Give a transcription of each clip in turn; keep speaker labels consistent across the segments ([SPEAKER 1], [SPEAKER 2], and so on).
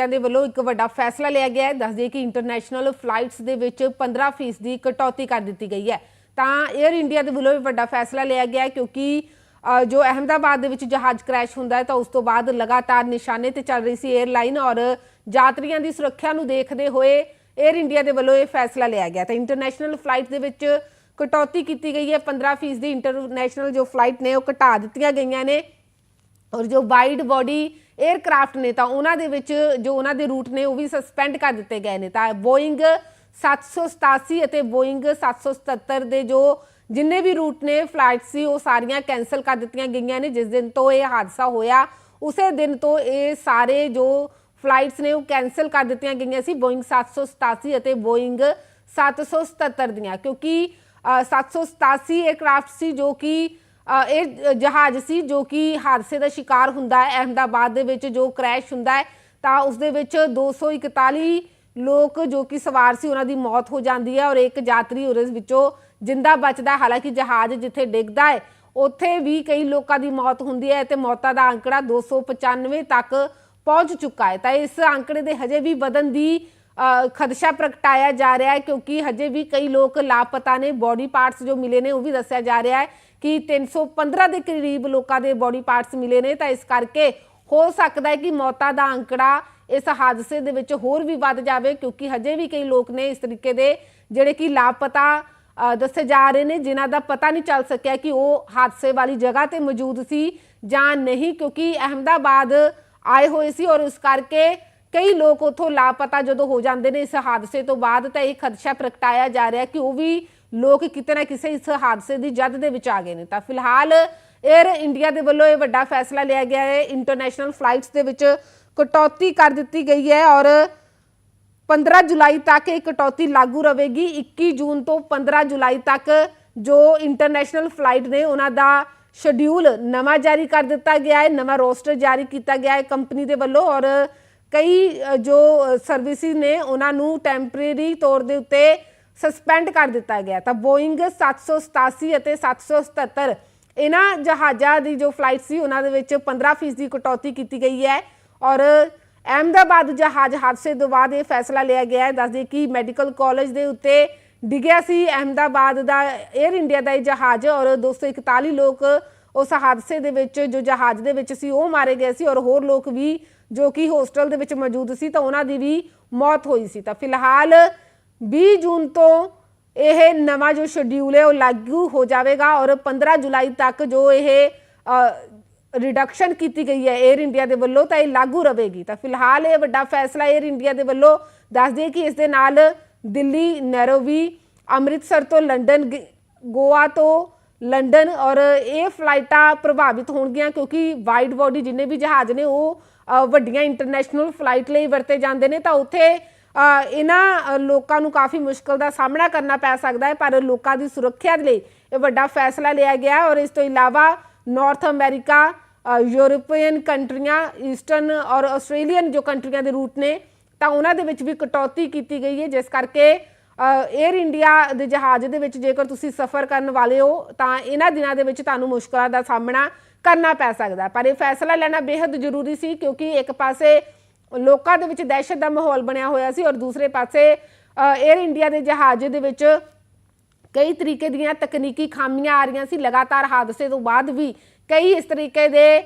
[SPEAKER 1] ਆਂ ਦੇ ਵੱਲੋਂ ਇੱਕ ਵੱਡਾ ਫੈਸਲਾ ਲਿਆ ਗਿਆ ਹੈ। ਦੱਸ ਕਿ ਇੰਟਰਨੈਸ਼ਨਲ ਫਲਾਈਟਸ ਦੇ ਵਿੱਚ 15% ਦੀ ਕਟੌਤੀ ਕਰ ਦਿੱਤੀ ਗਈ ਹੈ। ਤਾਂ 에ਅਰ ਇੰਡੀਆ ਦੇ ਵੱਲੋਂ ਵੀ ਵੱਡਾ ਫੈਸਲਾ ਲਿਆ ਗਿਆ ਹੈ ਕਿਉਂਕਿ ਜੋ ਅਹਮਦਾਬਾਦ ਦੇ ਵਿੱਚ ਜਹਾਜ਼ ਕ੍ਰੈਸ਼ ਹੁੰਦਾ ਹੈ ਤਾਂ ਉਸ ਤੋਂ ਬਾਅਦ ਲਗਾਤਾਰ ਨਿਸ਼ਾਨੇ ਤੇ ਚੱਲ ਰਹੀ ਸੀ 에ਅਰਲਾਈਨ ਔਰ ਯਾਤਰੀਆਂ ਦੀ ਸੁਰੱਖਿਆ ਨੂੰ ਦੇਖਦੇ ਹੋਏ 에ਅਰ ਇੰਡੀਆ ਦੇ ਵੱਲੋਂ ਇਹ ਫੈਸਲਾ ਲਿਆ ਗਿਆ ਤਾਂ ਇੰਟਰਨੈਸ਼ਨਲ ਫਲਾਈਟ ਦੇ ਵਿੱਚ ਕਟੌਤੀ ਕੀਤੀ ਗਈ ਹੈ। 15% ਦੀ ਇੰਟਰਨੈਸ਼ਨਲ ਜੋ ਫਲਾਈਟ ਨੇ ਉਹ ਘਟਾ ਦਿੱਤੀਆਂ ਗਈਆਂ ਨੇ ਔਰ ਜੋ ਵਾਈਡ ਬਾਡੀ 에ਅਰਕ੍ਰਾਫਟ ਨੇ ਤਾਂ ਉਹਨਾਂ ਦੇ ਵਿੱਚ ਜੋ ਉਹਨਾਂ ਦੇ ਰੂਟ ਨੇ ਉਹ ਵੀ ਸਸਪੈਂਡ ਕਰ ਦਿੱਤੇ ਗਏ ਨੇ। ਤਾਂ ਬੋਇੰਗ 787 ਅਤੇ ਬੋਇੰਗ 777 ਦੇ ਜੋ ਜਿੰਨੇ ਵੀ ਰੂਟ ਨੇ ਫਲਾਈਟ ਸੀ ਉਹ ਸਾਰੀਆਂ ਕੈਨਸਲ ਕਰ ਦਿੱਤੀਆਂ ਗਈਆਂ ਨੇ। ਜਿਸ ਦਿਨ ਤੋਂ ਇਹ ਹਾਦਸਾ ਹੋਇਆ ਉਸੇ ਦਿਨ ਤੋਂ ਇਹ ਸਾਰੇ ਜੋ ਫਲਾਈਟਸ ਨੇ ਉਹ ਕੈਨਸਲ ਕਰ ਦਿੱਤੀਆਂ ਗਈਆਂ ਸੀ ਬੋਇੰਗ 787 ਅਤੇ ਬੋਇੰਗ 777 ਦੀਆਂ। ਕਿਉਂਕਿ ਅ, 787 에ਅਰਕ੍ਰਾਫਟ ਸੀ ਜੋ ਕਿ ਇਹ ਜਹਾਜ਼ ਸੀ ਜੋ ਕਿ ਹਾਦਸੇ ਦਾ ਸ਼ਿਕਾਰ ਹੁੰਦਾ ਹੈ, ਅਹਮਦਾਬਾਦ ਦੇ ਵਿੱਚ ਜੋ ਕ੍ਰੈਸ਼ ਹੁੰਦਾ ਹੈ, ਤਾਂ ਉਸ ਦੇ ਵਿੱਚ 241 ਲੋਕ ਜੋ ਕਿ ਸਵਾਰ ਸੀ, ਉਹਨਾਂ ਦੀ ਮੌਤ ਹੋ ਜਾਂਦੀ ਹੈ ਔਰ ਇੱਕ ਯਾਤਰੀ ਉਸ ਵਿੱਚੋਂ ਜਿੰਦਾ ਬਚਦਾ ਹਾਲਾਂਕਿ ਜਹਾਜ਼ ਜਿੱਥੇ ਡਿੱਗਦਾ ਹੈ, ਉੱਥੇ ਵੀ ਕਈ ਲੋਕਾਂ ਦੀ ਮੌਤ ਹੁੰਦੀ ਹੈ ਤੇ ਮੌਤਾਂ ਦਾ ਅੰਕੜਾ 295 ਤੱਕ ਪਹੁੰਚ ਚੁੱਕਾ ਹੈ। ਤਾਂ ਇਸ ਅੰਕੜੇ ਦੇ ਹਜੇ ਵੀ ਵਧਣ ਦੀ ਖਦਸ਼ਾ ਪ੍ਰਗਟਾਇਆ ਜਾ ਰਿਹਾ ਹੈ ਕਿਉਂਕਿ ਹਜੇ ਵੀ ਕਈ ਲੋਕ ਲਾਪਤਾ ਨੇ ਬੋਡੀ ਪਾਰਟਸ ਜੋ ਮਿਲੇ ਨੇ ਉਹ ਵੀ ਦੱਸਿਆ ਜਾ ਰਿਹਾ ਹੈ ਕਿ 315 ਦੇ ਕਰੀਬ ਲੋਕਾਂ ਦੇ ਬੋਡੀ ਪਾਰਟਸ ਮਿਲੇ ਨੇ, ਤਾਂ ਇਸ ਕਰਕੇ ਹੋ ਸਕਦਾ ਹੈ ਕਿ ਮੌਤਾਂ ਦਾ ਅੰਕੜਾ ਇਸ ਹਾਦਸੇ ਦੇ ਵਿੱਚ ਹੋਰ ਵੀ ਵੱਧ ਜਾਵੇ, ਕਿਉਂਕਿ ਹਜੇ ਵੀ ਕਈ ਲੋਕ ਨੇ ਇਸ ਤਰੀਕੇ ਦੇ ਜਿਹੜੇ ਕਿ ਲਾਪਤਾ ਦੱਸੇ ਜਾ ਰਹੇ ਨੇ, ਜਿਨ੍ਹਾਂ ਦਾ ਪਤਾ ਨਹੀਂ ਚੱਲ ਸਕਿਆ ਕਿ ਉਹ ਹਾਦਸੇ ਵਾਲੀ ਜਗ੍ਹਾ ਤੇ ਮੌਜੂਦ ਸੀ ਜਾਂ ਨਹੀਂ, ਕਿਉਂਕਿ ਅਹਮਦਾਬਾਦ ਆਏ ਹੋਏ ਸੀ ਔਰ ਉਸ ਕਰਕੇ ਕਈ ਲੋਕ ਉਥੋਂ ਲਾਪਤਾ ਜਦੋਂ ਹੋ ਜਾਂਦੇ ਨੇ ਇਸ ਹਾਦਸੇ ਤੋਂ ਬਾਅਦ, ਤਾਂ ਇਹ ਖਦਸ਼ਾ ਪ੍ਰਗਟਾਇਆ ਜਾ ਰਿਹਾ ਕਿ ਉਹ ਵੀ ਲੋਕ ਕਿਤੇ ਨਾ ਕਿਸੇ ਇਸ ਹਾਦਸੇ ਦੀ ਜਦ ਦੇ ਵਿੱਚ ਆ ਗਏ ਨੇ। ਤਾਂ ਫਿਲਹਾਲ 에ਅਰ ਇੰਡੀਆ ਦੇ ਵੱਲੋਂ ਇਹ ਵੱਡਾ ਫੈਸਲਾ ਲਿਆ ਗਿਆ ਹੈ। ਇੰਟਰਨੈਸ਼ਨਲ ਫਲਾਈਟਸ ਦੇ ਵਿੱਚ ਕਟੌਤੀ ਕਰ ਦਿੱਤੀ ਗਈ ਹੈ ਔਰ 15 ਜੁਲਾਈ ਤੱਕ ਇਹ ਕਟੌਤੀ ਲਾਗੂ ਰਹੇਗੀ 21 ਜੂਨ ਤੋਂ 15 ਜੁਲਾਈ ਤੱਕ ਜੋ ਇੰਟਰਨੈਸ਼ਨਲ ਫਲਾਈਟ ਨੇ, ਉਹਨਾਂ ਦਾ ਸ਼ਡਿਊਲ ਨਵਾਂ ਜਾਰੀ ਕਰ ਦਿੱਤਾ ਗਿਆ ਹੈ, ਨਵਾਂ ਰੋਸਟਰ ਜਾਰੀ ਕੀਤਾ ਗਿਆ ਹੈ ਕੰਪਨੀ ਦੇ ਵੱਲੋਂ ਔਰ ਕਈ ਜੋ ਸਰਵਿਸਿਜ਼ ਨੇ, ਉਹਨਾਂ ਨੂੰ ਟੈਂਪਰੇਰੀ ਤੌਰ ਦੇ ਉੱਤੇ ਸਸਪੈਂਡ ਕਰ ਦਿੱਤਾ ਗਿਆ ਤਾਂ ਬੋਇੰਗ 787 ਅਤੇ 777 ਇਹਨਾਂ ਜਹਾਜ਼ਾਂ ਦੀ ਜੋ ਫਲਾਈਟ ਸੀ, ਉਹਨਾਂ ਦੇ ਵਿੱਚ 15% ਦੀ ਕਟੌਤੀ ਕੀਤੀ ਗਈ ਹੈ ਔਰ ਅਹਿਮਦਾਬਾਦ ਜਹਾਜ਼ ਹਾਦਸੇ ਤੋਂ ਬਾਅਦ ਇਹ ਫੈਸਲਾ ਲਿਆ ਗਿਆ ਹੈ। ਦੱਸਦੇ ਕਿ ਮੈਡੀਕਲ ਕਾਲਜ ਦੇ ਉੱਤੇ ਡਿੱਗਿਆ ਸੀ ਅਹਿਮਦਾਬਾਦ ਦਾ 에ਅਰ ਇੰਡੀਆ ਦਾ ਇਹ ਜਹਾਜ਼ ਔਰ 241 ਲੋਕ ਉਸ ਹਾਦਸੇ ਦੇ ਵਿੱਚ ਜੋ ਜਹਾਜ਼ ਦੇ ਵਿੱਚ ਸੀ, ਉਹ ਮਾਰੇ ਗਏ ਸੀ ਔਰ ਹੋਰ ਲੋਕ ਵੀ ਜੋ ਕਿ ਹੋਸਟਲ ਦੇ ਵਿੱਚ ਮੌਜੂਦ ਸੀ ਤਾਂ ਉਹਨਾਂ ਦੀ ਵੀ ਮੌਤ ਹੋਈ ਸੀ। ਤਾਂ ਫਿਲਹਾਲ 20 ਜੂਨ ਤੋਂ ਇਹ ਨਵਾਂ ਜੋ ਸ਼ਡਿਊਲ ਹੈ ਉਹ ਲਾਗੂ ਹੋ ਜਾਵੇਗਾ ਔਰ 15 ਜੁਲਾਈ ਤੱਕ ਜੋ ਇਹ ਰਿਡਕਸ਼ਨ ਕੀਤੀ ਗਈ ਹੈ 에ਅਰ ਇੰਡੀਆ ਦੇ ਵੱਲੋਂ ਤਾਂ ਇਹ ਲਾਗੂ ਰਹੇਗੀ ਤਾਂ ਫਿਲਹਾਲ ਇਹ ਵੱਡਾ ਫੈਸਲਾ 에ਅਰ ਇੰਡੀਆ ਦੇ ਵੱਲੋਂ ਦੱਸ ਦਈਏ ਕਿ ਇਸ ਦੇ ਨਾਲ ਦਿੱਲੀ ਨੈਰੋਬੀ ਅੰਮ੍ਰਿਤਸਰ ਤੋਂ ਲੰਡਨ ਗ- ਗੋਆ ਤੋਂ ਲੰਡਨ ਔਰ ਇਹ ਫਲਾਈਟਾਂ ਪ੍ਰਭਾਵਿਤ ਹੋਣਗੀਆਂ ਕਿਉਂਕਿ ਵਾਈਡ ਬਾਡੀ ਜਿੰਨੇ ਵੀ ਜਹਾਜ਼ ਨੇ ਉਹ ਅ, ਵੱਡੀਆਂ ਇੰਟਰਨੈਸ਼ਨਲ ਫਲਾਈਟ ਲਈ ਵਰਤੇ ਜਾਂਦੇ ਨੇ ਤਾਂ ਉੱਥੇ ਅ, ਇਹਨਾਂ ਲੋਕਾਂ ਨੂੰ ਕਾਫੀ ਮੁਸ਼ਕਲ ਦਾ ਸਾਹਮਣਾ ਕਰਨਾ ਪੈ ਸਕਦਾ ਹੈ, ਪਰ ਲੋਕਾਂ ਦੀ ਸੁਰੱਖਿਆ ਦੇ ਲਈ ਇਹ ਵੱਡਾ ਫੈਸਲਾ ਲਿਆ ਗਿਆ ਔਰ ਇਸ ਤੋਂ ਇਲਾਵਾ ਨਾਰਥ ਅਮਰੀਕਾ ਯੂਰੋਪੀਅਨ ਕੰਟਰੀਆਂ ਈਸਟਰਨ ਔਰ ਆਸਟ੍ਰੇਲੀਅਨ ਜੋ ਕੰਟਰੀਆਂ ਦੇ ਰੂਟ ਨੇ, ਤਾਂ ਉਹਨਾਂ ਦੇ ਵਿੱਚ ਵੀ ਕਟੌਤੀ ਕੀਤੀ ਗਈ ਹੈ। ਜਿਸ ਕਰਕੇ 에ਅਰ ਇੰਡੀਆ ਦੇ ਜਹਾਜ਼ ਦੇ ਵਿੱਚ ਜੇਕਰ ਤੁਸੀਂ ਸਫ਼ਰ ਕਰਨ ਵਾਲੇ ਹੋ, ਤਾਂ ਇਹਨਾਂ ਦਿਨਾਂ ਦੇ ਵਿੱਚ ਤੁਹਾਨੂੰ ਮੁਸ਼ਕਲਾਂ ਦਾ ਸਾਹਮਣਾ ਕਰਨਾ ਪੈ ਸਕਦਾ ਪਰ ਇਹ ਫੈਸਲਾ ਲੈਣਾ ਬੇहद ਜ਼ਰੂਰੀ ਸੀ, ਕਿਉਂਕਿ ਇੱਕ ਪਾਸੇ ਲੋਕਾਂ ਦੇ ਵਿੱਚ ਦਹਿਸ਼ਤ ਦਾ ਮਾਹੌਲ ਬਣਿਆ ਹੋਇਆ ਸੀ ਔਰ ਦੂਸਰੇ ਪਾਸੇ 에ਅਰ ਇੰਡੀਆ ਦੇ ਜਹਾਜ਼ ਦੇ ਵਿੱਚ ਕਈ ਤਰੀਕੇ ਦੀਆਂ ਤਕਨੀਕੀ ਖਾਮੀਆਂ ਆ ਰਹੀਆਂ ਸੀ, ਲਗਾਤਾਰ ਹਾਦਸੇ ਤੋਂ ਬਾਅਦ ਵੀ ਕਈ ਇਸ ਤਰੀਕੇ ਦੇ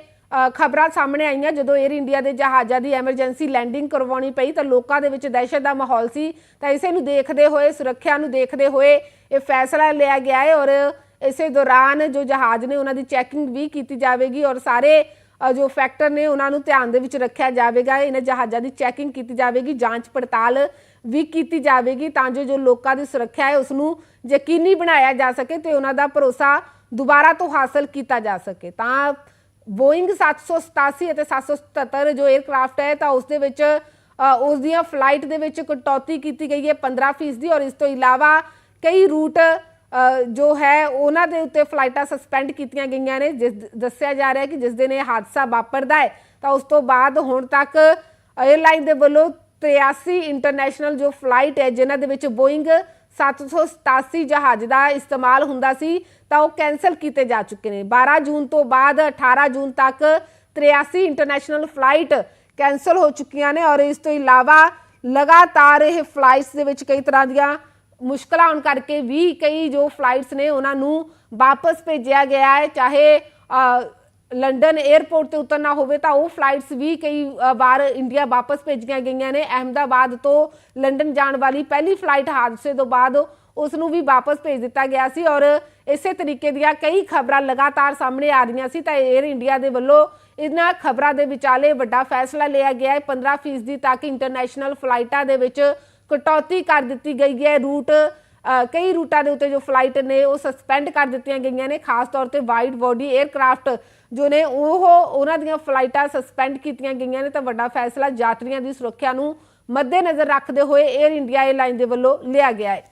[SPEAKER 1] ਖਬਰਾਂ ਸਾਹਮਣੇ ਆਈਆਂ। ਜਦੋਂ 에ਅਰ ਇੰਡੀਆ ਦੇ ਜਹਾਜ਼ਾਂ ਦੀ ਐਮਰਜੈਂਸੀ ਲੈਂਡਿੰਗ ਕਰਵਾਉਣੀ ਪਈ ਤਾਂ ਲੋਕਾਂ ਦੇ ਵਿੱਚ ਦਹਿਸ਼ਤ ਦਾ ਮਾਹੌਲ ਸੀ। ਤਾਂ ਇਸੇ ਨੂੰ ਦੇਖਦੇ ਹੋਏ, ਸੁਰੱਖਿਆ ਨੂੰ ਦੇਖਦੇ ਹੋਏ ਇਹ ਫੈਸਲਾ ਲਿਆ ਗਿਆ ਹੈ ਔਰ ਇਸੇ ਦੌਰਾਨ ਜੋ ਜਹਾਜ਼ ਨੇ ਉਹਨਾਂ ਦੀ ਚੈਕਿੰਗ ਵੀ ਕੀਤੀ ਜਾਵੇਗੀ ਔਰ ਸਾਰੇ ਜੋ ਫੈਕਟਰ ਨੇ ਉਹਨਾਂ ਨੂੰ ਧਿਆਨ ਦੇ ਵਿੱਚ ਰੱਖਿਆ ਜਾਵੇਗਾ, ਇਹਨਾਂ ਜਹਾਜ਼ਾਂ ਦੀ ਚੈਕਿੰਗ ਕੀਤੀ ਜਾਵੇਗੀ, ਜਾਂਚ ਪੜਤਾਲ ਵੀ ਕੀਤੀ ਜਾਵੇਗੀ ਤਾਂ ਜੋ ਜੋ ਲੋਕਾਂ ਦੀ ਸੁਰੱਖਿਆ ਹੈ ਉਸ ਨੂੰ ਯਕੀਨੀ ਬਣਾਇਆ ਜਾ ਸਕੇ ਤੇ ਉਹਨਾਂ ਦਾ ਭਰੋਸਾ ਦੁਬਾਰਾ ਤੋਂ ਹਾਸਲ ਕੀਤਾ ਜਾ ਸਕੇ। ਤਾਂ ਬੋਇੰਗ 787 ਅਤੇ 777 ਜੋ 에ਅਰਕ੍ਰਾਫਟ ਹੈ, ਤਾਂ ਉਸ ਦੇ ਵਿੱਚ ਉਸ ਦੀਆਂ ਫਲਾਈਟ ਦੇ ਵਿੱਚ ਕਟੌਤੀ ਕੀਤੀ ਗਈ ਹੈ 15% ਔਰ ਇਸ ਤੋਂ ਇਲਾਵਾ ਕਈ ਰੂਟ ਜੋ ਹੈ, ਉਹਨਾਂ ਦੇ ਉੱਤੇ ਫਲਾਈਟਾਂ ਸਸਪੈਂਡ ਕੀਤੀਆਂ ਗਈਆਂ ਨੇ। ਜਿਸ ਦੱਸਿਆ ਜਾ ਰਿਹਾ ਕਿ ਜਿਸ ਦਿਨ ਇਹ ਹਾਦਸਾ ਵਾਪਰਦਾ ਹੈ, ਤਾਂ ਉਸ ਤੋਂ ਬਾਅਦ ਹੁਣ ਤੱਕ 에ਅਰਲਾਈਨ ਦੇ ਵੱਲੋਂ 83 ਇੰਟਰਨੈਸ਼ਨਲ ਜੋ ਫਲਾਈਟ ਹੈ, ਜਿਨ੍ਹਾਂ ਦੇ ਵਿੱਚ ਬੋਇੰਗ 787 ਜਹਾਜ਼ ਦਾ ਇਸਤੇਮਾਲ ਹੁੰਦਾ ਸੀ, ਤਾਂ ਉਹ ਕੈਨਸਲ ਕੀਤੇ ਜਾ ਚੁੱਕੇ ਨੇ। 12 ਜੂਨ ਤੋਂ ਬਾਅਦ 18 ਜੂਨ ਤੱਕ 83 ਇੰਟਰਨੈਸ਼ਨਲ ਫਲਾਈਟ ਕੈਨਸਲ ਹੋ ਚੁੱਕੀਆਂ ਨੇ ਔਰ ਇਸ ਤੋਂ ਇਲਾਵਾ ਲਗਾਤਾਰ ਇਹ ਫਲਾਈਟਸ ਦੇ ਵਿੱਚ ਕਈ ਤਰ੍ਹਾਂ ਦੀਆਂ ਮੁਸ਼ਕਲਾਂ ਆਉਣ ਕਰਕੇ ਵੀ ਕਈ ਜੋ ਫਲਾਈਟਸ ਨੇ ਉਹਨਾਂ ਨੂੰ ਵਾਪਸ ਭੇਜਿਆ ਗਿਆ ਹੈ। ਚਾਹੇ ਲੰਡਨ 에ਅਰਪੋਰਟ ਤੇ ਉਤਰਨਾ ਹੋਵੇ ਤਾਂ ਉਹ ਫਲਾਈਟਸ ਵੀ ਕਈ ਵਾਰ ਇੰਡੀਆ ਵਾਪਸ ਭੇਜੀਆਂ ਗਈਆਂ ਨੇ। ਅਹਿਮਦਾਬਾਦ ਤੋਂ ਲੰਡਨ ਜਾਣ ਵਾਲੀ ਪਹਿਲੀ ਫਲਾਈਟ ਹਾਦਸੇ ਤੋਂ ਬਾਅਦ ਉਸ ਨੂੰ ਵੀ ਵਾਪਸ ਭੇਜ ਦਿੱਤਾ ਗਿਆ ਸੀ ਔਰ ਇਸੇ ਤਰੀਕੇ ਦੀਆਂ ਕਈ ਖਬਰਾਂ ਲਗਾਤਾਰ ਸਾਹਮਣੇ ਆ ਰਹੀਆਂ ਸੀ। ਤਾਂ 에ਅਰ ਇੰਡੀਆ ਦੇ ਵੱਲੋਂ ਇਹਨਾਂ ਖਬਰਾਂ ਦੇ ਵਿਚਾਲੇ ਵੱਡਾ ਫੈਸਲਾ ਲਿਆ ਗਿਆ ਹੈ। 15% ਦੀ ਤੱਕ ਇੰਟਰਨੈਸ਼ਨਲ ਫਲਾਈਟਾਂ ਦੇ ਵਿੱਚ ਕਟੌਤੀ ਕਰ ਦਿੱਤੀ ਗਈ ਹੈ। ਰੂਟ ਕਈ ਰੂਟਾਂ ਦੇ ਉੱਤੇ ਜੋ ਫਲਾਈਟ ਨੇ, ਉਹ ਸਸਪੈਂਡ ਕਰ ਦਿੱਤੀਆਂ ਗਈਆਂ ਨੇ। ਖਾਸ ਤੌਰ ਤੇ ਵਾਈਡ ਬੋਡੀ 에ਅਰਕ੍ਰਾਫਟ ਜੋ ਨੇ, ਉਹ ਉਹਨਾਂ ਦੀਆਂ ਫਲਾਈਟਾਂ ਸਸਪੈਂਡ ਕੀਤੀਆਂ ਗਈਆਂ ਨੇ। ਤਾਂ ਵੱਡਾ ਫੈਸਲਾ ਯਾਤਰੀਆਂ ਦੀ ਸੁਰੱਖਿਆ ਨੂੰ ਮੱਦੇਨਜ਼ਰ ਰੱਖਦੇ ਹੋਏ 에ਅਰ ਇੰਡੀਆ 에ਅਰਲਾਈਨ ਦੇ ਵੱਲੋਂ ਲਿਆ ਗਿਆ ਹੈ।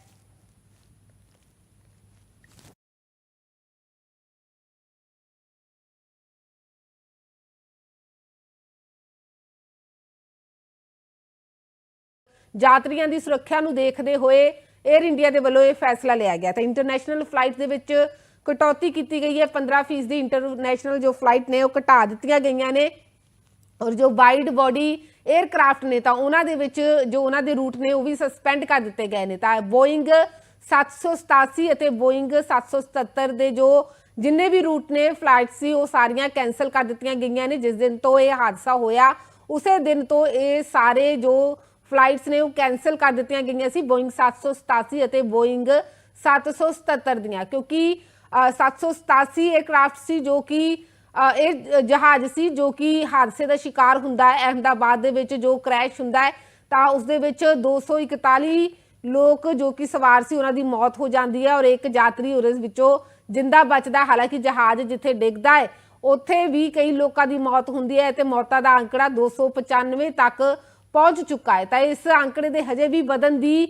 [SPEAKER 1] ਯਾਤਰੀਆਂ ਦੀ ਸੁਰੱਖਿਆ ਨੂੰ ਦੇਖਦੇ ਹੋਏ 에ਅਰ ਇੰਡੀਆ ਦੇ ਵੱਲੋਂ ਇਹ ਫੈਸਲਾ ਲਿਆ ਗਿਆ ਤਾਂ ਇੰਟਰਨੈਸ਼ਨਲ ਫਲਾਈਟ ਦੇ ਵਿੱਚ ਕਟੌਤੀ ਕੀਤੀ ਗਈ ਹੈ। 15% ਦੀ ਇੰਟਰਨੈਸ਼ਨਲ ਜੋ ਫਲਾਈਟ ਨੇ ਉਹ ਘਟਾ ਦਿੱਤੀਆਂ ਗਈਆਂ ਨੇ। ਔਰ ਜੋ ਵਾਈਡ ਬਾਡੀ 에ਅਰਕ੍ਰਾਫਟ ਨੇ ਤਾਂ ਉਹਨਾਂ ਦੇ ਵਿੱਚ ਜੋ ਉਹਨਾਂ ਦੇ ਰੂਟ ਨੇ ਉਹ ਵੀ ਸਸਪੈਂਡ ਕਰ ਦਿੱਤੇ ਗਏ ਨੇ। ਤਾਂ ਬੋਇੰਗ 787 ਅਤੇ ਬੋਇੰਗ 777 ਦੇ ਜੋ ਜਿੰਨੇ ਵੀ ਰੂਟ ਨੇ ਫਲਾਈਟ ਸੀ, ਉਹ ਸਾਰੀਆਂ ਕੈਨਸਲ ਕਰ ਦਿੱਤੀਆਂ ਗਈਆਂ ਨੇ। ਜਿਸ ਦਿਨ ਤੋਂ ਇਹ ਹਾਦਸਾ ਹੋਇਆ, ਉਸੇ ਦਿਨ ਤੋਂ ਇਹ ਸਾਰੇ ਜੋ ਫਲਾਈਟਸ ਨੇ ਉਹ ਕੈਨਸਲ ਕਰ ਦਿੱਤੀਆਂ ਗਈਆਂ ਸੀ ਬੋਇੰਗ 787 ਅਤੇ ਬੋਇੰਗ 777 ਦੀਆਂ, ਕਿਉਂਕਿ 787 에ਅਰਕ੍ਰਾਫਟ ਸੀ ਜੋ ਕਿ ਇਹ ਜਹਾਜ਼ ਸੀ ਜੋ ਕਿ ਹਾਦਸੇ ਦਾ ਸ਼ਿਕਾਰ ਹੁੰਦਾ ਹੈ, ਅਹਿਮਦਾਬਾਦ ਦੇ ਵਿੱਚ ਜੋ ਕ੍ਰੈਸ਼ ਹੁੰਦਾ ਹੈ, ਤਾਂ ਉਸ ਦੇ ਵਿੱਚ 241 ਲੋਕ ਜੋ ਕਿ ਸਵਾਰ ਸੀ, ਉਹਨਾਂ ਦੀ ਮੌਤ ਹੋ ਜਾਂਦੀ ਹੈ ਔਰ ਇੱਕ ਯਾਤਰੀ ਉਸ ਵਿੱਚੋਂ ਜਿੰਦਾ ਬਚਦਾ ਹਾਲਾਂਕਿ ਜਹਾਜ਼ ਜਿੱਥੇ ਡਿੱਗਦਾ ਹੈ, ਉੱਥੇ ਵੀ ਕਈ ਲੋਕਾਂ ਦੀ ਮੌਤ ਹੁੰਦੀ ਹੈ ਤੇ ਮੌਤਾਂ ਦਾ ਅੰਕੜਾ 295 ਤੱਕ ਪਹੁੰਚ ਚੁੱਕਾ ਹੈ। ਤਾਂ ਇਸ ਅੰਕੜੇ ਦੇ ਹਜੇ ਵੀ ਵਧਣ ਦੀ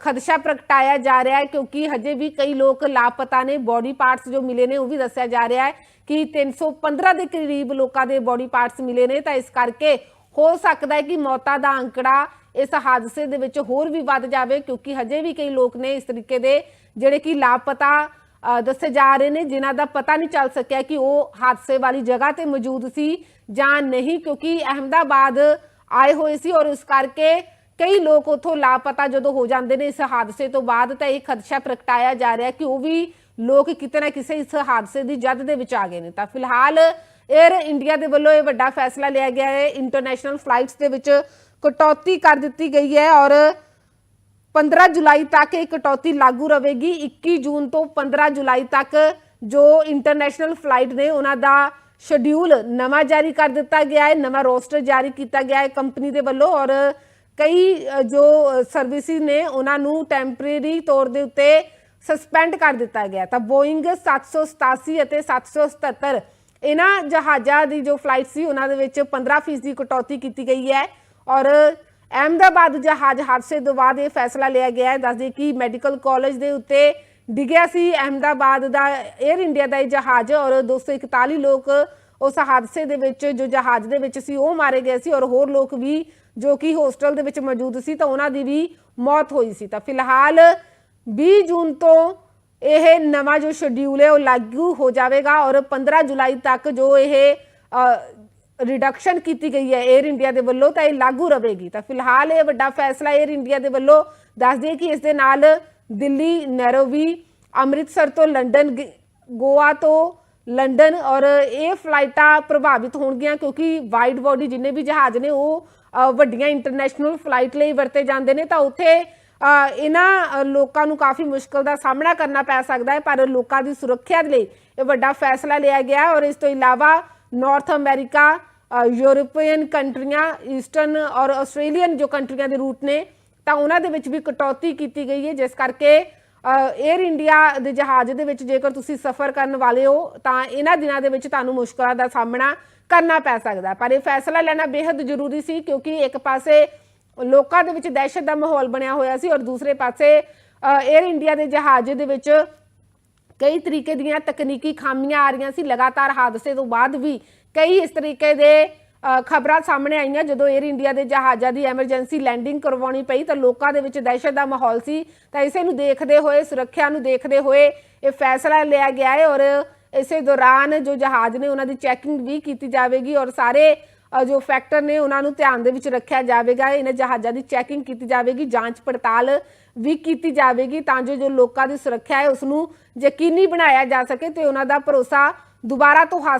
[SPEAKER 1] ਖਦਸ਼ਾ ਪ੍ਰਗਟਾਇਆ ਜਾ ਰਿਹਾ ਹੈ ਕਿਉਂਕਿ ਹਜੇ ਵੀ ਕਈ ਲੋਕ ਲਾਪਤਾ ਨੇ। ਬੋਡੀ ਪਾਰਟਸ ਜੋ ਮਿਲੇ ਨੇ ਉਹ ਵੀ ਦੱਸਿਆ ਜਾ ਰਿਹਾ ਹੈ ਕਿ 315 ਦੇ ਕਰੀਬ ਲੋਕਾਂ ਦੇ ਬੋਡੀ ਪਾਰਟਸ ਮਿਲੇ ਨੇ। ਤਾਂ ਇਸ ਕਰਕੇ ਹੋ ਸਕਦਾ ਹੈ ਕਿ ਮੌਤਾਂ ਦਾ ਅੰਕੜਾ ਇਸ ਹਾਦਸੇ ਦੇ ਵਿੱਚ ਹੋਰ ਵੀ ਵੱਧ ਜਾਵੇ ਕਿਉਂਕਿ ਹਜੇ ਵੀ ਕਈ ਲੋਕ ਨੇ ਇਸ ਤਰੀਕੇ ਦੇ ਜਿਹੜੇ ਕਿ ਲਾਪਤਾ ਦੱਸੇ ਜਾ ਰਹੇ ਨੇ, ਜਿਨ੍ਹਾਂ ਦਾ ਪਤਾ ਨਹੀਂ ਚੱਲ ਸਕਿਆ ਕਿ ਉਹ ਹਾਦਸੇ ਵਾਲੀ ਜਗ੍ਹਾ ਤੇ ਮੌਜੂਦ ਸੀ ਜਾਂ ਨਹੀਂ ਕਿਉਂਕਿ ਅਹਿਮਦਾਬਾਦ ਆਏ ਹੋਏ ਸੀ ਔਰ ਉਸ ਕਰਕੇ ਕਈ ਲੋਕ ਉਥੋਂ ਲਾਪਤਾ ਜਦੋਂ ਹੋ ਜਾਂਦੇ ਨੇ ਇਸ ਹਾਦਸੇ ਤੋਂ ਬਾਅਦ ਤਾਂ ਇਹ ਖਦਸ਼ਾ ਪ੍ਰਗਟਾਇਆ ਜਾ ਰਿਹਾ ਕਿ ਉਹ ਵੀ ਲੋਕ ਕਿਤੇ ਨਾ ਕਿਸੇ ਇਸ ਹਾਦਸੇ ਦੀ ਜਦ ਦੇ ਵਿੱਚ ਆ ਗਏ ਨੇ। ਤਾਂ ਫਿਲਹਾਲ 에ਅਰ ਇੰਡੀਆ ਦੇ ਵੱਲੋਂ ਇਹ ਵੱਡਾ ਫੈਸਲਾ ਲਿਆ ਗਿਆ ਹੈ। ਇੰਟਰਨੈਸ਼ਨਲ ਫਲਾਈਟਸ ਦੇ ਵਿੱਚ ਕਟੌਤੀ ਕਰ ਦਿੱਤੀ ਗਈ ਹੈ ਔਰ 15 ਜੁਲਾਈ ਤੱਕ ਇਹ ਕਟੌਤੀ ਲਾਗੂ ਰਹੇਗੀ। 21 ਜੂਨ ਤੋਂ 15 ਜੁਲਾਈ ਤੱਕ ਜੋ ਇੰਟਰਨੈਸ਼ਨਲ ਫਲਾਈਟ ਨੇ ਉਹਨਾਂ ਦਾ ਸ਼ਡਿਊਲ ਨਵਾਂ ਜਾਰੀ ਕਰ ਦਿੱਤਾ ਗਿਆ ਹੈ, ਨਵਾਂ ਰੋਸਟਰ ਜਾਰੀ ਕੀਤਾ ਗਿਆ ਹੈ ਕੰਪਨੀ ਦੇ ਵੱਲੋਂ ਔਰ ਕਈ ਜੋ ਸਰਵਿਸਿਜ਼ ਨੇ ਉਹਨਾਂ ਨੂੰ ਟੈਂਪਰੇਰੀ ਤੌਰ ਦੇ ਉੱਤੇ ਸਸਪੈਂਡ ਕਰ ਦਿੱਤਾ ਗਿਆ ਤਾਂ ਬੋਇੰਗ 787 ਅਤੇ 777 ਇਹਨਾਂ ਜਹਾਜ਼ਾਂ ਦੀ ਜੋ ਫਲਾਈਟ ਸੀ, ਉਹਨਾਂ ਦੇ ਵਿੱਚ 15% ਦੀ ਕਟੌਤੀ ਕੀਤੀ ਗਈ ਹੈ ਔਰ ਅਹਿਮਦਾਬਾਦ ਜਹਾਜ਼ ਹਾਦਸੇ ਤੋਂ ਬਾਅਦ ਇਹ ਫੈਸਲਾ ਲਿਆ ਗਿਆ ਹੈ। ਦੱਸਦੇ ਕਿ ਮੈਡੀਕਲ ਕਾਲਜ ਦੇ ਉੱਤੇ ਡਿੱਗਿਆ ਸੀ ਅਹਮਦਾਬਾਦ ਦਾ 에ਅਰ ਇੰਡੀਆ ਦਾ ਇਹ ਜਹਾਜ਼ ਔਰ 241 ਲੋਕ ਉਸ ਹਾਦਸੇ ਦੇ ਵਿੱਚ ਜੋ ਜਹਾਜ਼ ਦੇ ਵਿੱਚ ਸੀ, ਉਹ ਮਾਰੇ ਗਏ ਸੀ ਔਰ ਹੋਰ ਲੋਕ ਵੀ ਜੋ ਕਿ ਹੋਸਟਲ ਦੇ ਵਿੱਚ ਮੌਜੂਦ ਸੀ ਤਾਂ ਉਹਨਾਂ ਦੀ ਵੀ ਮੌਤ ਹੋਈ ਸੀ। ਤਾਂ ਫਿਲਹਾਲ 20 ਜੂਨ ਤੋਂ ਇਹ ਨਵਾਂ ਜੋ ਸ਼ਡਿਊਲ ਹੈ, ਉਹ ਲਾਗੂ ਹੋ ਜਾਵੇਗਾ ਔਰ 15 ਜੁਲਾਈ ਤੱਕ ਜੋ ਇਹ ਰਿਡਕਸ਼ਨ ਕੀਤੀ ਗਈ ਹੈ 에ਅਰ ਇੰਡੀਆ ਦੇ ਵੱਲੋਂ ਤਾਂ ਇਹ ਲਾਗੂ ਰਹੇਗੀ। ਤਾਂ ਫਿਲਹਾਲ ਇਹ ਵੱਡਾ ਫੈਸਲਾ 에ਅਰ ਇੰਡੀਆ ਦੇ ਵੱਲੋਂ ਦੱਸਦੀ ਦਈਏ ਕਿ ਇਸ ਦੇ ਨਾਲ ਦਿੱਲੀ ਨੈਰੋਵੀ ਅੰਮ੍ਰਿਤਸਰ ਤੋਂ ਲੰਡਨ ਗ- ਗੋਆ ਤੋਂ ਲੰਡਨ ਔਰ ਇਹ ਫਲਾਈਟਾਂ ਪ੍ਰਭਾਵਿਤ ਹੋਣਗੀਆਂ ਕਿਉਂਕਿ ਵਾਈਡ ਬਾਡੀ ਜਿੰਨੇ ਵੀ ਜਹਾਜ਼ ਨੇ ਉਹ ਵੱਡੀਆਂ ਇੰਟਰਨੈਸ਼ਨਲ ਫਲਾਈਟ ਲਈ ਵਰਤੇ ਜਾਂਦੇ ਨੇ ਤਾਂ ਉੱਥੇ ਇਹਨਾਂ ਲੋਕਾਂ ਨੂੰ ਕਾਫੀ ਮੁਸ਼ਕਲ ਦਾ ਸਾਹਮਣਾ ਕਰਨਾ ਪੈ ਸਕਦਾ ਹੈ ਪਰ ਲੋਕਾਂ ਦੀ ਸੁਰੱਖਿਆ ਲਈ ਇਹ ਵੱਡਾ ਫੈਸਲਾ ਲਿਆ ਗਿਆ ਔਰ ਇਸ ਤੋਂ ਇਲਾਵਾ ਨਾਰਥ ਅਮਰੀਕਾ ਅ, ਯੂਰੋਪੀਅਨ ਕੰਟਰੀਆਂ ਈਸਟਰਨ ਔਰ ਆਸਟ੍ਰੇਲੀਅਨ ਜੋ ਕੰਟਰੀਆਂ ਦੇ ਰੂਟ ਨੇ ਤਾਂ ਉਹਨਾਂ ਦੇ ਵਿੱਚ ਵੀ ਕਟੌਤੀ ਕੀਤੀ ਗਈ ਹੈ, ਜਿਸ ਕਰਕੇ ਏਅਰ ਇੰਡੀਆ ਦੇ ਜਹਾਜ਼ ਦੇ ਵਿੱਚ ਜੇਕਰ ਤੁਸੀਂ ਸਫ਼ਰ ਕਰਨ ਵਾਲੇ ਹੋ, ਤਾਂ ਇਹਨਾਂ ਦਿਨਾਂ ਦੇ ਵਿੱਚ ਤੁਹਾਨੂੰ ਮੁਸ਼ਕਲਾਂ ਦਾ ਸਾਹਮਣਾ ਕਰਨਾ ਪੈ ਸਕਦਾ ਪਰ ਇਹ ਫੈਸਲਾ ਲੈਣਾ ਬੇਹੱਦ ਜ਼ਰੂਰੀ ਸੀ, ਕਿਉਂਕਿ ਇੱਕ ਪਾਸੇ ਲੋਕਾਂ ਦੇ ਵਿੱਚ ਦਹਿਸ਼ਤ ਦਾ ਮਾਹੌਲ ਬਣਿਆ ਹੋਇਆ ਸੀ ਔਰ ਦੂਸਰੇ ਪਾਸੇ ਏਅਰ ਇੰਡੀਆ ਦੇ ਜਹਾਜ਼ ਦੇ ਵਿੱਚ ਕਈ ਤਰੀਕੇ ਦੀਆਂ ਤਕਨੀਕੀ ਖਾਮੀਆਂ ਆ ਰਹੀਆਂ ਸੀ। ਲਗਾਤਾਰ ਹਾਦਸੇ ਤੋਂ ਬਾਅਦ ਵੀ ਕਈ ਇਸ ਤਰੀਕੇ ਦੇ ਖਬਰਾਂ ਸਾਹਮਣੇ ਆਈਆਂ। ਜਦੋਂ 에ਅਰ ਇੰਡੀਆ ਦੇ ਜਹਾਜ਼ਾਂ ਦੀ ਐਮਰਜੈਂਸੀ ਲੈਂਡਿੰਗ ਕਰਵਾਉਣੀ ਪਈ ਤਾਂ ਲੋਕਾਂ ਦੇ ਵਿੱਚ ਦਹਿਸ਼ਤ ਦਾ ਮਾਹੌਲ ਸੀ। ਤਾਂ ਇਸੇ ਨੂੰ ਦੇਖਦੇ ਹੋਏ, ਸੁਰੱਖਿਆ ਨੂੰ ਦੇਖਦੇ ਹੋਏ ਇਹ ਫੈਸਲਾ ਲਿਆ ਗਿਆ ਹੈ ਔਰ ਇਸੇ ਦੌਰਾਨ ਜੋ ਜਹਾਜ਼ ਨੇ ਉਹਨਾਂ ਦੀ ਚੈਕਿੰਗ ਵੀ ਕੀਤੀ ਜਾਵੇਗੀ ਔਰ ਸਾਰੇ ਜੋ ਫੈਕਟਰ ਨੇ ਉਹਨਾਂ ਨੂੰ ਧਿਆਨ ਦੇ ਵਿੱਚ ਰੱਖਿਆ ਜਾਵੇਗਾ। ਇਹਨਾਂ ਜਹਾਜ਼ਾਂ ਦੀ ਚੈਕਿੰਗ ਕੀਤੀ ਜਾਵੇਗੀ, ਜਾਂਚ ਪੜਤਾਲ ਵੀ ਕੀਤੀ ਜਾਵੇਗੀ ਤਾਂ ਜੋ ਜੋ ਲੋਕਾਂ ਦੀ ਸੁਰੱਖਿਆ ਹੈ ਉਸ ਨੂੰ ਯਕੀਨੀ ਬਣਾਇਆ ਜਾ ਸਕੇ ਤੇ ਉਹਨਾਂ ਦਾ ਭਰੋਸਾ ਦੁਬਾਰਾ ਤੋਂ ਹਾਸਲ